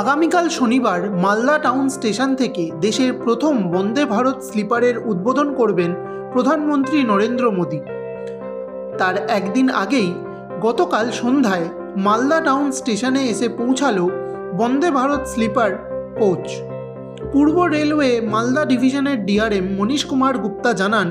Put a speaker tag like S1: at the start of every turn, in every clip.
S1: আগামীকাল শনিবার Malda town station থেকে দেশের প্রথম বন্দে ভারত স্লিপারের উদ্বোধন করবেন প্রধানমন্ত্রী নরেন্দ্র মোদী। তার একদিন আগেই গতকাল সন্ধ্যায় মালদা টাউন স্টেশনে এসে পৌঁছালো বন্দে ভারত স্লিপার কোচ। পূর্ব রেলওয়ে মালদা ডিভিশনের ডিআরএম মনীশ কুমার গুপ্তা জানান,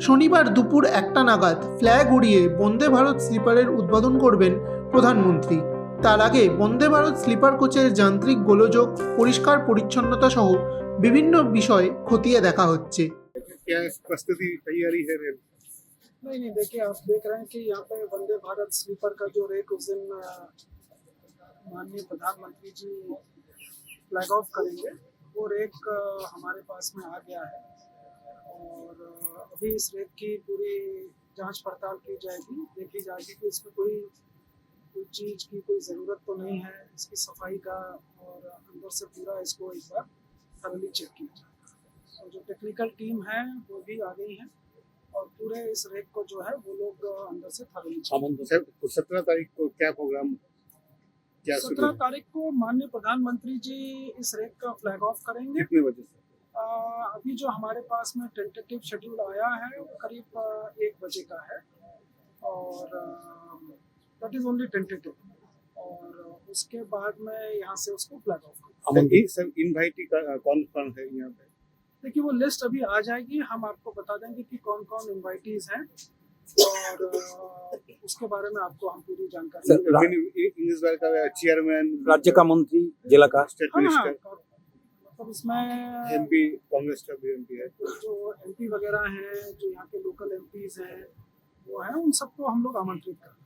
S1: শনিবার দুপুর একটা নাগাদ ফ্ল্যাগ উড়িয়ে বন্দে ভারত স্লিপারের উদ্বোধন করবেন প্রধানমন্ত্রী। তার আগে বন্দে ভারত স্লিপার কোচের যান্ত্রিক গোলযোগ পরিষ্কার পরিচ্ছন্নতা সহ বিভিন্ন বিষয় খতিয়ে দেখা হচ্ছে
S2: क्या प्रस्तुति तैयारी है रेल
S3: नहीं नहीं देखिए आप देख रहे हैं कि यहाँ पे वंदे भारत स्लीपर का जो रेक उस दिन अ, माननीय प्रधानमंत्री जी फ्लैग ऑफ करेंगे वो रेक अ, हमारे पास में आ गया है और अ, अभी इस रेक की पूरी जांच पड़ताल की जाएगी देखी जाएगी कि इसमें कोई कोई चीज़ की कोई ज़रूरत तो नहीं है इसकी सफ़ाई का और अंदर से पूरा इसको एक बार थरली चेक किया जाए। और जो टेक्निकल टीम है वो भी आ गई है और पूरे इस रेक को जो है वो लोग अंदर से थर्मली
S2: सत्रह तारीख को क्या प्रोग्राम क्या
S3: सत्रह तारीख को माननीय प्रधानमंत्री जी इस रेक का फ्लैग ऑफ़ करेंगे।
S2: कितने बजे से?
S3: अभी जो हमारे पास में टेंटेटिव शेड्यूल आया है वो करीब एक बजे का है। और दैट इज़ ओनली टेंटेटिव और उसके बाद में यहाँ से उसको फ्लैग ऑफ़ करूँगा
S2: इनवाइटी का कौन कौन है यहाँ पे?
S3: देखिए वो लिस्ट अभी आ जाएगी हम आपको बता देंगे कि कौन कौन इनवाइटीज हैं। और उसके बारे में आपको हम पूरी जानकारी
S4: सर,
S2: बार का चेयरमैन
S4: राज्य का मंत्री जिला का।
S2: स्टेट मिनिस्टर
S3: मतलब इसमें
S2: एमपी कांग्रेस का भी एमपी है।
S3: जो एमपी वगैरह हैं जो यहाँ के लोकल एमपीज हैं वो हैं उन सबको हम लोग आमंत्रित कर रहे हैं।